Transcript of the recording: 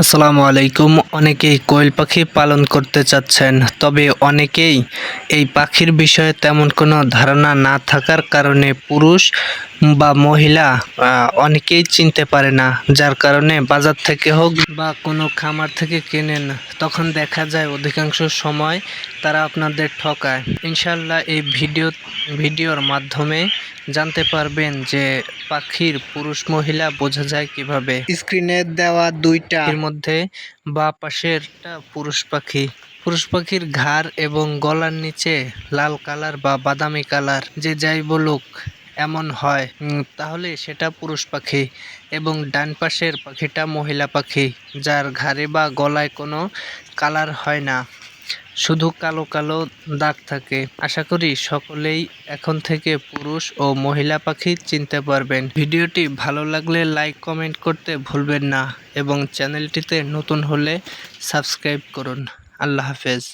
আসসালামু আলাইকুম। অনেকেই কোয়েল পাখি পালন করতে চাচ্ছেন, তবে অনেকেই এই পাখির বিষয়ে তেমন কোনো ধারণা না থাকার কারণে পুরুষ বা মহিলা অনেকেই চিনতে পারে না যার কারণে বাজার থেকে হোক বা কোনো খামার থেকে কেনেন তখন দেখা যায় অধিকাংশ সময় তারা আপনাদের ঠকায়। ইনশাল্লাহ এই ভিডিও ভিডিওর মাধ্যমে জানতে পারবেন যে পাখির পুরুষ মহিলা বোঝা যায় কীভাবে। স্ক্রিনে দেওয়া দুইটা এর মধ্যে বা পাশেরটা পুরুষ পাখি। পুরুষ পাখির ঘাড় এবং গলার নিচে লাল কালার বা বাদামি কালার যে যাই বলুক। এমন হয়। তাহলে সেটা পুরুষ পাখি এবং ডান পাশের পাখিটা মহিলা পাখি যার ঘাড়ে বা গলায় কোনো কালার হয় না। শুধু কালো কালো দাগ থাকে। আশা করি সকলেই এখন থেকে পুরুষ ও মহিলা পাখি চিনতে পারবেন। ভিডিওটি ভালো লাগলে লাইক কমেন্ট করতে ভুলবেন না এবং চ্যানেলটিতে নতুন হলে সাবস্ক্রাইব করুন। আল্লাহ হাফেজ।